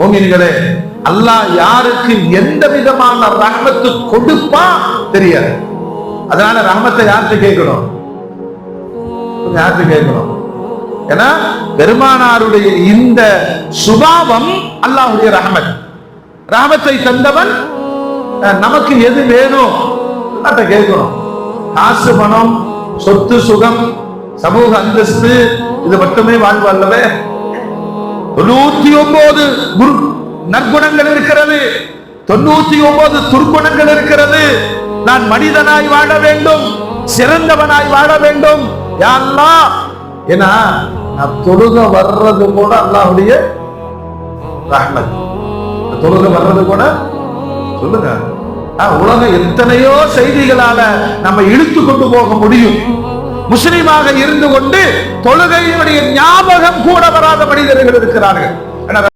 மோமின்களே அல்லாஹ் யாருக்கு எந்த விதமான ரகமத்து கொடுப்பா தெரியாது. அதனால ரகமத்தை யார்கிட்ட கேட்கணும்? யார்கிட்ட கேட்கணும்? ஏன்னா பெருமானாருடைய இந்த சுபாவம் அல்லாஹுடைய ரஹமத். ரஹமத்தை தந்தவன் நமக்கு எது வேணும்? அதை கேட்கணும். காசு பணம் சொத்து சுகம் சமூக அந்தஸ்து இது மட்டுமே வாழ்வு அல்லவே. தொண்ணூத்தி ஒன்பது நற்குணங்கள் இருக்கிறது. தொண்ணூத்தி ஒன்பது துர்க்குணங்கள் இருக்கிறது. நான் மனிதனாய் வாழ வேண்டும். சிறந்தவனாய் வாழ வேண்டும். யா ஏன்னா நான் தொழுக வர்றது கூட அல்லாவுடைய ரஹ்மத். தொழுக வர்றது கூட சொல்லுங்க. ஆ, உலகம் எத்தனையோ செய்திகளால நம்ம இழுத்து கொண்டு போக முடியும். முஸ்லீமாக இருந்து கொண்டு தொழுகையினுடைய ஞாபகம் கூட வராத மனிதர்கள் இருக்கிறார்கள்.